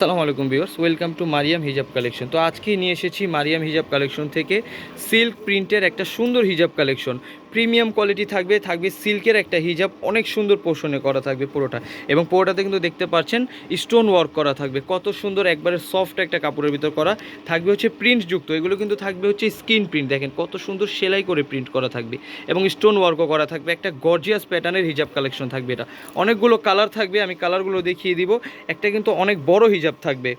আসসালামু আলাইকুম viewers, welcome to Mariam হিজাব কালেকশন। তো আজকে নিয়ে এসেছি মারিয়াম হিজাব কালেকশন থেকে সিল্ক প্রিন্টের একটা সুন্দর হিজাব কালেকশন। প্রিমিয়াম কোয়ালিটি থাকবে থাকবে সিল্কের একটা হিজাব, অনেক সুন্দর পোষণে করা থাকবে পুরোটা। এবং পুরোটাতে কিন্তু দেখতে পাচ্ছেন স্টোন ওয়ার্ক করা থাকবে, কত সুন্দর একবারে সফট একটা কাপড়ের ভিতর করা। থাকবে হচ্ছে প্রিন্ট যুক্ত, এগুলো কিন্তু থাকবে হচ্ছে স্কিন প্রিন্ট, দেখেন কত সুন্দর সেলাই করে প্রিন্ট করা থাকবে। এবং স্টোন ওয়ার্কও করা থাকবে, একটা গর্জিয়াস প্যাটার্নের হিজাব কালেকশন থাকবে এটা। অনেকগুলো কালার থাকবে, আমি কালারগুলো দেখিয়ে দিব। একটা কিন্তু অনেক বড় হিজাব থাকবে।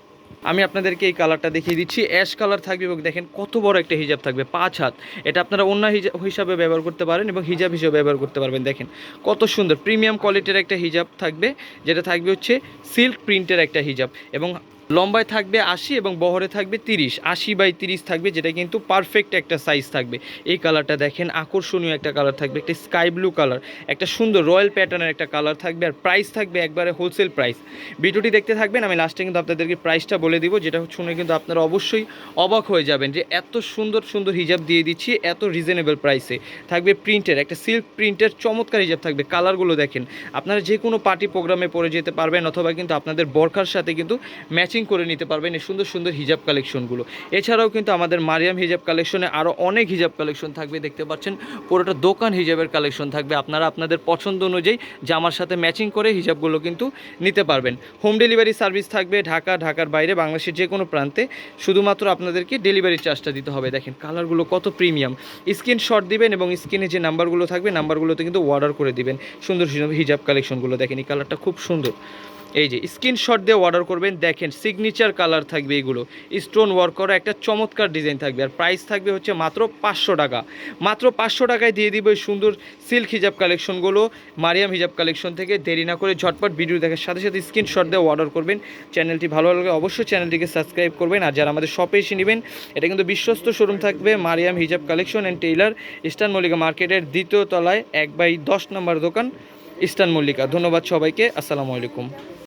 আমি আপনাদেরকে এই কালারটা দেখিয়ে দিচ্ছি। অ্যাশ কালার থাকবে এবং দেখেন কত বড় একটা হিজাব থাকবে, পাঁচ হাত। এটা আপনারা অন্য হিজাব হিসাবে ব্যবহার করতে পারেন এবং হিজাব হিসাবে ব্যবহার করতে পারবেন। দেখেন কত সুন্দর প্রিমিয়াম কোয়ালিটির একটা হিজাব থাকবে, যেটা থাকবে হচ্ছে সিল্ক প্রিন্টের একটা হিজাব এবং লম্বায় থাকবে আশি এবং বহরে থাকবে তিরিশ। আশি বাই তিরিশ থাকবে, যেটা কিন্তু পারফেক্ট একটা সাইজ থাকবে। এই কালারটা দেখেন, আকর্ষণীয় একটা কালার থাকবে, একটা স্কাই ব্লু কালার একটা সুন্দর রয়্যাল প্যাটার্নের একটা কালার থাকবে আর প্রাইস থাকবে একবারে হোলসেল প্রাইস ভিডিওটি দেখতে থাকবেন, আমি লাস্টে কিন্তু আপনাদেরকে প্রাইসটা বলে দিব, যেটা শুনে কিন্তু আপনারা অবশ্যই অবাক হয়ে যাবেন যে এত সুন্দর সুন্দর হিজাব দিয়ে দিচ্ছি, এত রিজনেবল প্রাইসে থাকবে প্রিন্টের একটা সিল্ক প্রিন্টের চমৎকার হিজাব থাকবে। কালারগুলো দেখেন, আপনারা যে কোনো পার্টি প্রোগ্রামে পরে যেতে পারবেন, অথবা কিন্তু আপনাদের বরখার সাথে কিন্তু ম্যাচিং করে নিতে পারবেন এই সুন্দর সুন্দর হিজাব কালেকশনগুলো এছাড়াও কিন্তু আমাদের মারিয়াম হিজাব কালেকশনে আরও অনেক হিজাব কালেকশন থাকবে, দেখতে পাচ্ছেন? পুরোটা দোকান হিজাবের কালেকশন থাকবে। আপনারা আপনাদের পছন্দ অনুযায়ী জামার সাথে ম্যাচিং করে হিজাবগুলো কিন্তু নিতে পারবেন। হোম ডেলিভারি সার্ভিস থাকবে ঢাকা, ঢাকার বাইরে, বাংলাদেশের যে কোনো প্রান্তে। শুধুমাত্র আপনাদেরকে ডেলিভারি চার্জটা দিতে হবে। দেখেন কালারগুলো কত প্রিমিয়াম স্ক্রিন স্ক্রিনশট দিবেন এবং স্ক্রিনে যে নাম্বারগুলো থাকবে নাম্বারগুলোতে কিন্তু অর্ডার করে দিবেন। সুন্দর সুন্দর হিজাব কালেকশনগুলো দেখেন, এই কালারটা খুব সুন্দর। এই যে স্ক্রিনশট দিয়ে অর্ডার করবেন, দেখেন সিগনেচার কালার থাকবে এগুলো। স্টোন ওয়ার্ক করা একটা চমৎকার ডিজাইন থাকবে, আর প্রাইস থাকবে হচ্ছে মাত্র পাঁচশো টাকা। মাত্র পাঁচশো টাকায় দিয়ে দিব এই সুন্দর সিল্ক হিজাব কালেকশনগুলো মারিয়াম হিজাব কালেকশন থেকে দেরি না করে ঝটপট ভিডিও দেখার সাথে সাথে স্ক্রিনশট দিয়ে অর্ডার করবেন। চ্যানেলটি ভালো লাগলে অবশ্যই চ্যানেলটিকে সাবস্ক্রাইব করবেন, আর যারা আমাদের শপে এসে নেবেন, এটা কিন্তু বিশ্বস্ত শোরুম থাকবে, মারিয়াম হিজাব collection and tailor Eastern Mallika মার্কেটের দ্বিতীয় তলায় এক বাই দশ নম্বর দোকান, ইস্টার্ন মল্লিকা। ধন্যবাদ সবাইকে, আসসালামু আলাইকুম।